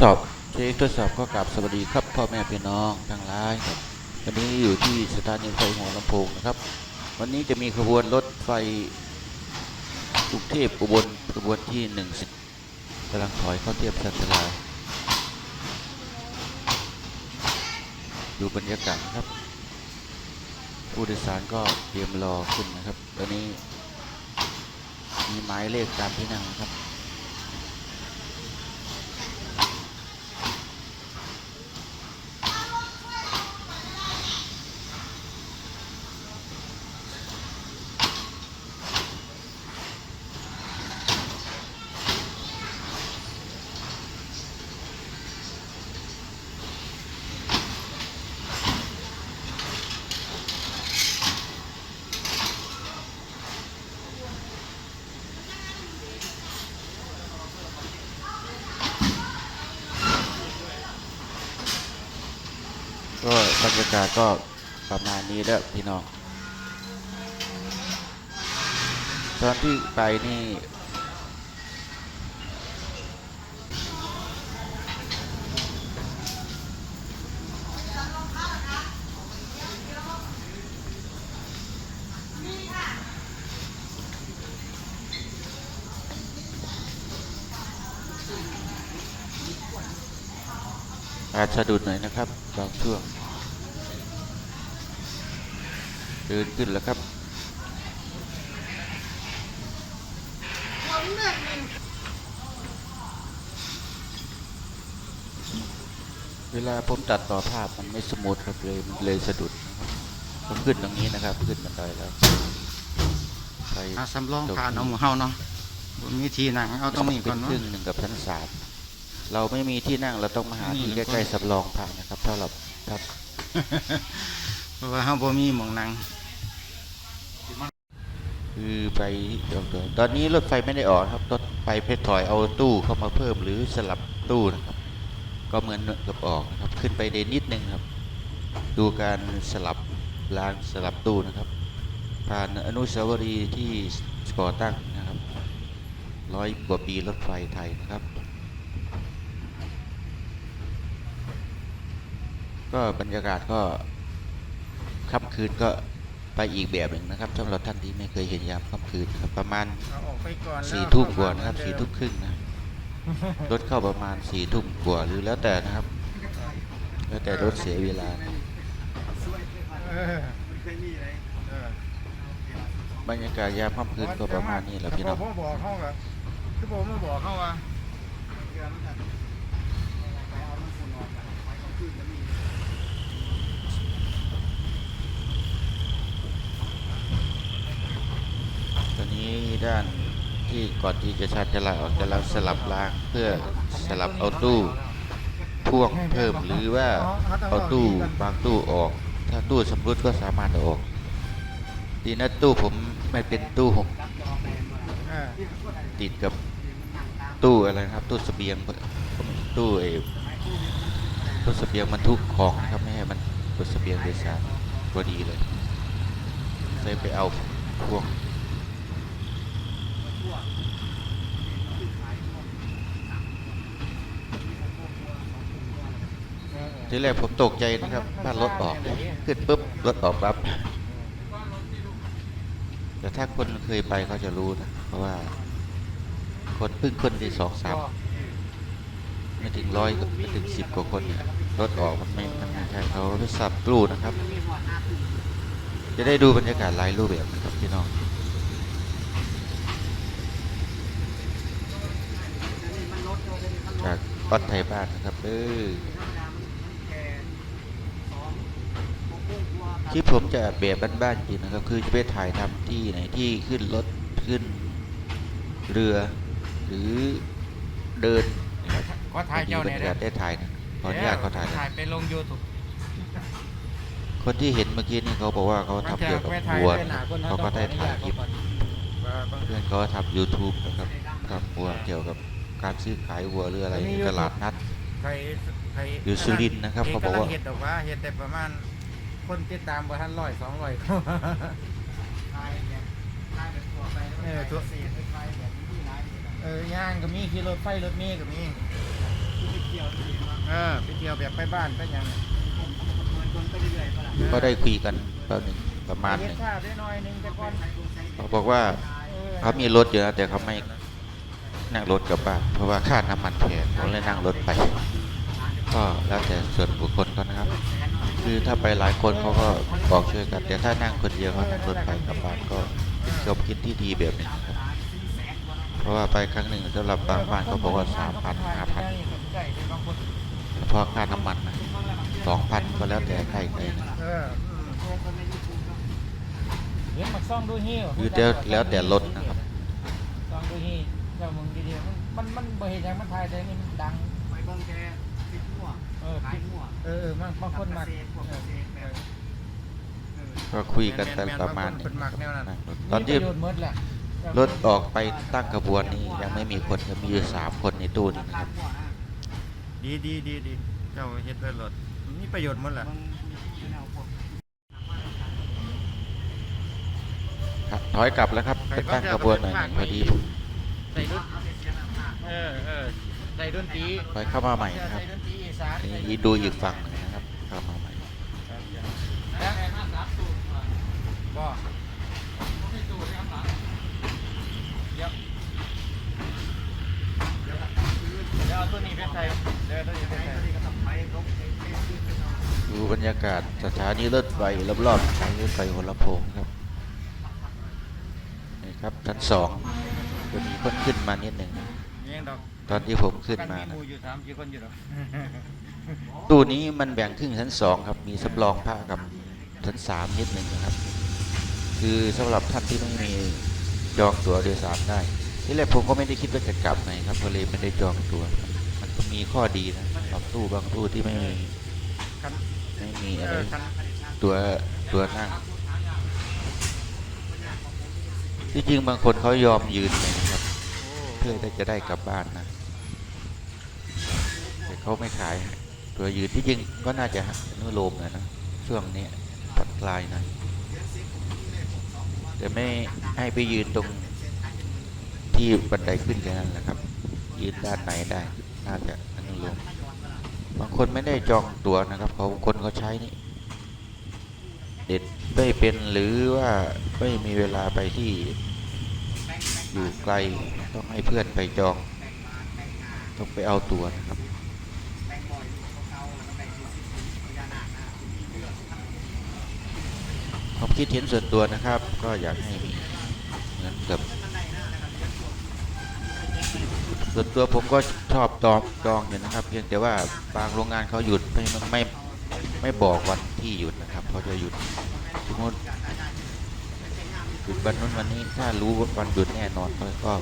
สอบเช็คทดสอบก็กราบสวัสดีครับพ่อแม่พี่น้องทั้งหลายครับวันนี้อยู่ที่สถานีไฟหัวลำโพงนะครับ วันนี้จะมีขบวนรถไฟกรุงเทพอุบลขบวนที่หนึ่งสิบกำลังถอยเข้าเทียบชันชาลาดูบรรยากาศครับ ผู้โดยสารก็เตรียมรอขึ้นนะครับ ตอนนี้มีหมายเลขตามที่นั่งครับ ก็บรรยากาศก็ประมาณนี้แล้วพี่น้องตอนที่ไปนี่อาจสะดุดหน่อยนะครับ บางช่วง เดินขึ้นแล้วครับเวลาผมตัดต่อภาพมันไม่สมูทครับเลยมันเลยสะดุดนะครับก็ขึ้นตรงนี้นะครับ ขึ้นบันไดแล้วไปอาสำรองผ่านเอาหมู่เฮาเนาะบ่มีที่นั่งเอาตรงนี้เป็ก่อนนเนาะครึ่งหนึ่งกับชั้นสาม เราไม่มีที่นั่งเราต้องมาหานี่ที่แล้วก็ใกล้ๆสำรองผ่านนะครับถ้าเราถ้าเพราะว่าเฮาบ่มีหม่องนั่งคือไปเดี๋ยวๆตอนนี้รถไฟไม่ได้ออกครับรถไฟเพชรถอยเอาตู้เข้ามาเพิ่มหรือสลับตู้นะครับ ก็เหมือนกับออกนะครับ ขึ้นไปเดนนิดนึงครับ ดูการสลับรางสลับตู้นะครับ ผ่านอนุสาวรีย์ที่ก่อตั้งนะครับร้อยกว่าปีรถไฟไทยนะครับ ก็บรรยากาศก็ค่ำคืนก็ไปอีกแบบหนึ่งนะครับสำหรับท่านที่ไม่เคยเห็นยามค่ำคืนครับประมาณเอาออกไปก่อนแล้วสี่ทุ่มกว่านะครับสี่ทุ่มครึ่งนะรถเข้าประมาณสี่ทุ่มกว่าหรือแล้วแต่นะครับ แล้วแต่รถเสียเวลาเออเออบรรยากาศยามค่ำคืนก็ประมาณนี้แหละพี่น้องผมบอกเขาก็คือผมมาบอกเขาว่า นี้ด้านที่ก่อนที่จะชาร์จจะลาออกจะเราสลับรางเพื่อสลับเอาตู้พ่วงเพิ่มหรือว่าเอาตู้บางตู้ออก ถ้าตู้สำรุดก็สามารถออก ดีนะตู้ผมไม่เป็นตู้ผมติดกับตู้อะไรครับ ตู้สเสบียงตู้ไอ้ตู้สเสบียงบรรทุกของนะครับไม่ให้มันตู้เสบียงโดยสารพอดีเลยเลยไปเอาพวก ทีแรกผมตกใจนะครับว่านรถออก ขึ้นปุ๊บรถออกปั๊บแต่ถ้าคนเคยไปเขาจะรู้นะ เพราะว่า คนพิ่งคนที่สองสามไม่ถึงร้อยไม่ถึงสิบกว่าคนเนี่ยรถออกมันไม่มันไม่ใช่เขาไปสับตู้นะครับ จะได้ดูบรรยากาศหลายรูปแบบนะครับพี่น้องจากวัดไทยบ้านนะครับเออ ที่ผมจะแบบบ้านๆจริงนะครับ คือจะไปถ่ายทำที่ไหนที่ขึ้นรถขึ้นเรือ หรือเดินนะครับขอถ่ายเจ้าบรแน่รยาเด้กาศได้ถ่ายนะขออนุญาตเขาถ่ายนะถ่ายไปลง YouTube คนที่เห็นเมื่อกี้นี่เขาบอกว่าเขาทำเกี่ยวกับแม่ถ่ายวัวไปหนาคนเขาก็ได้ถ่ายคลิปว่าบางเพื่อนเขาทำ YouTube นะครับทำวัวเกี่ยวกับการซื้อขายวัวหรืออะไรตลาดนัดใครใครอยู่สุรินทร์นะครับเขาบอกว่าเฮ็ดดอกว่าเฮ็ดได้ประมาณ คนติดตามบ่ทันร้อยสองร้อยเข้ามาเออตัวเออย่างก็มีขี่รถไฟรถเมล์ก็มีเออไปเที่ยวแบบไปบ้านไปหยังก็ได้คุยกันประมาณหนึ่งประมาณหเฮ็นึ่ดงข้าวได้หน่อยหนึงแต่ก่อนเขาบอกว่าเออเขามีรถอยู่นะแต่เขาไม่นั่งรถกลับบ้านเพราะว่าค่าน้ำมันแพงเขาเลยนั่งรถไป ก็แล้วแต่ส่วนบุคคลเขานะครับ คือถ้าไปหลายคนเขาก็บอกช่วยกัน แต่ถ้านั่งคนเดียวเขานั่งรถไปกลับบ้านก็เป็นความคิดที่ดีแบบหนึงครับ เพราะว่าไปครั้งหนึ่งสำหรับบางบ้านเขาบอกว่าสามพันห้าพันเฉพาะค่าน้ำมันนะสองพันก็แล้วแต่ใครใครนะเออเห็นมักซ่องดูฮิวคือแล้วแล้วแต่รถนะครับซ่องดูฮิวเจ้ามึงดีๆมันมันมันบ่เห็นหยังมันถ่ายแต่นี่มันดังไปเบิ่งแกติดหัวเออขายหัวเออเออมันบางคนมักพวกเกษตรแบบเออก็คุยกันแต่ประมาณหนึงเป็นมักแนวนั้นนั่งรถตอนที่มีประโยชน์หมดแหละรถออกไปตั้งขบวนนี้ยังไม่มีคนก็มีอยู่สามคนในตู้นี่นะครับ ดีดีดีดีเจ้าเฮ็ดไว้รถมีประโยชน์หมดแหละเบิ่งแนวพวกครับถอยกลับแล้วครับไปตั้งขบวนหน่อยหนึ่งพอดีผมใส่ดนเออเออใส่ดนตรีถอยเข้ามาใหม่นะครับใส่ดนตรี อีสานนี่ดูอีกฝั่งหนึงนะครับเข้ามาใหม่บ่เดี๋ยวเดี๋ยวเอาตัวนี้ไปใส่เดี๋ยวเอาตัวนี้ไปใส่ดูบรรยากาศสถานีรถไฟรอบๆสถานีรถไฟหัวลำโพงครับนี่ครับชั้นสองจะมีคนขึ้นมานิดหนึ่งนะยังดอกตอนที่ผมขึ้นมากันะหมู่อยู่สามสี่คนอยู่ดอก ตู้นี้มันแบ่งครึ่งชั้นสองครับ มีสำรองพระกับชั้นสามนิดหนึ่งนะครับ คือสำหรับท่านที่ไม่มีจองตั๋วโดยสารได้ที่แรกผมก็ไม่ได้คิดว่าจะกลับไหนครับก็เลยไม่ได้จองตั๋วมันก็มีข้อดีนะสำหรับตู้บางตู้ที่ไม่มีไม่มีอะไรตัวตัวนั่งที่จริงบางคนเขายอมยืนเลยนะครับ เพื่อจะได้กลับบ้านนะ แต่เขาไม่ขาย ตัวยืนที่จริงก็น่าจะนุโลมนะนะช่วงนี้ผ่อนคลายนะแต่ไม่ให้ไปยืนตรงที่บันไดขึ้นแค่นั้นแหละครับ ยืนด้านไหนได้ น่าจะอนุโลมบางคนไม่ได้จองตั๋วนะครับเขาคนเขาใช้นี่เด็ดไม่เป็นหรือว่าไม่มีเวลาไปที่อยู่ไกลต้องให้เพื่อนไปจอง ต้องไปเอาตัวนะครับ ความคิดเห็นส่วนตัวนะครับ ก็อยากให้มีเหมือนกับส่วนตัวผมก็ชอบจองจองอยู่นะครับ เพียงแต่ว่าบางโรงงานเขาหยุดไม่ไม่ไม่บอกวันที่หยุดนะครับเขาจะหยุดสมมติหยุดวันนู้นวันนี้ถ้ารู้วันหยุดแน่นอนก็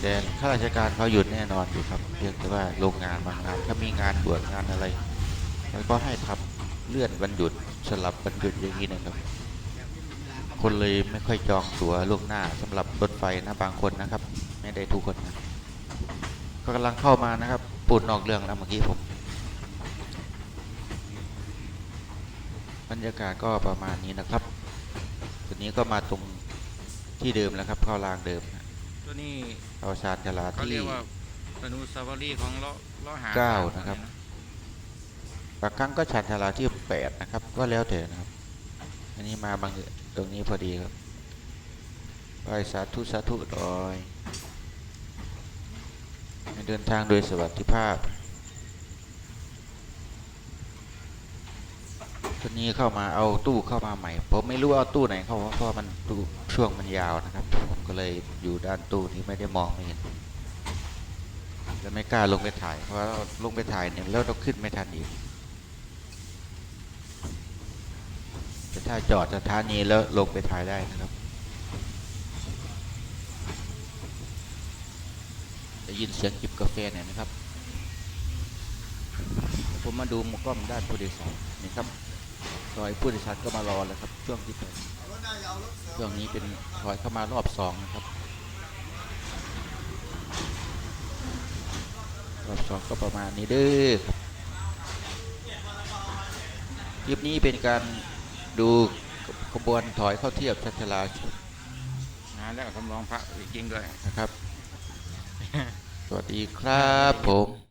แต่ข้าราชการเขาหยุดแน่นอนอยู่ครับ เพียงแต่ว่าโรงงานบางงานถ้ามีงานบวชงานอะไรมันก็ให้ทำเลื่อนวันหยุด สลับวันหยุดอย่างนี้นะครับ คนเลยไม่ค่อยจองตั๋วล่วงหน้าสำหรับรถไฟนะบางคนนะครับ ไม่ได้ทุกคนนะก็กำลังเข้ามานะครับปูดนอกเรื่องแล้วเมื่อกี้ผม บรรยากาศก็ประมาณนี้นะครับทีนี้ก็มาตรงที่เดิมแล้วครับเข้ารางเดิมนะตัวนี้เข้าชาญชาลาเขาที่เรียกว่าอนุสาวรีย์ของล้อล้อหาเก้านะครับ บางครั้งก็ชาญชาลาที่แปดนะครับ ก็แล้วแต่นะครับ อันนี้มาบางตรงนี้พอดีครับไหว้สาธุสาธุดอยเดินทางโดยสวัสดิภาพตัวนี้เข้ามาเอาตู้เข้ามาใหม่ ผมไม่รู้ว่าเอาตู้ไหนเข้าเพราะว่ามันตู้ช่วงมันยาวนะครับ ผมก็เลยอยู่ด้านตู้นี้ไม่ได้มองไม่เห็นแล้วไม่กล้าลงไปถ่าย เพราะว่าลงไปถ่ายเนี่ยแล้วเราขึ้นไม่ทันอีก แต่ ถ้าจอดสถานีแล้วลงไปถ่ายได้นะครับได้ยินเสียงจิบกาแฟหน่อยนะครับ ผมมาดูมุมกล้องด้านผู้โดยสารนี่ครับซอยผู้โดยสารก็มารอแล้วครับ ช่วงที่เป็นช่วงนี้เป็นซอยเข้ามารอบสองนะครับรอบสองก็ประมาณนี้เด้อคลิปนี้เป็นการ ดูขบวนถอยเข้าเทียบชัชลางานแล้วก็ทำรองพระจริงด้วยนะครับ สวัสดีครับผม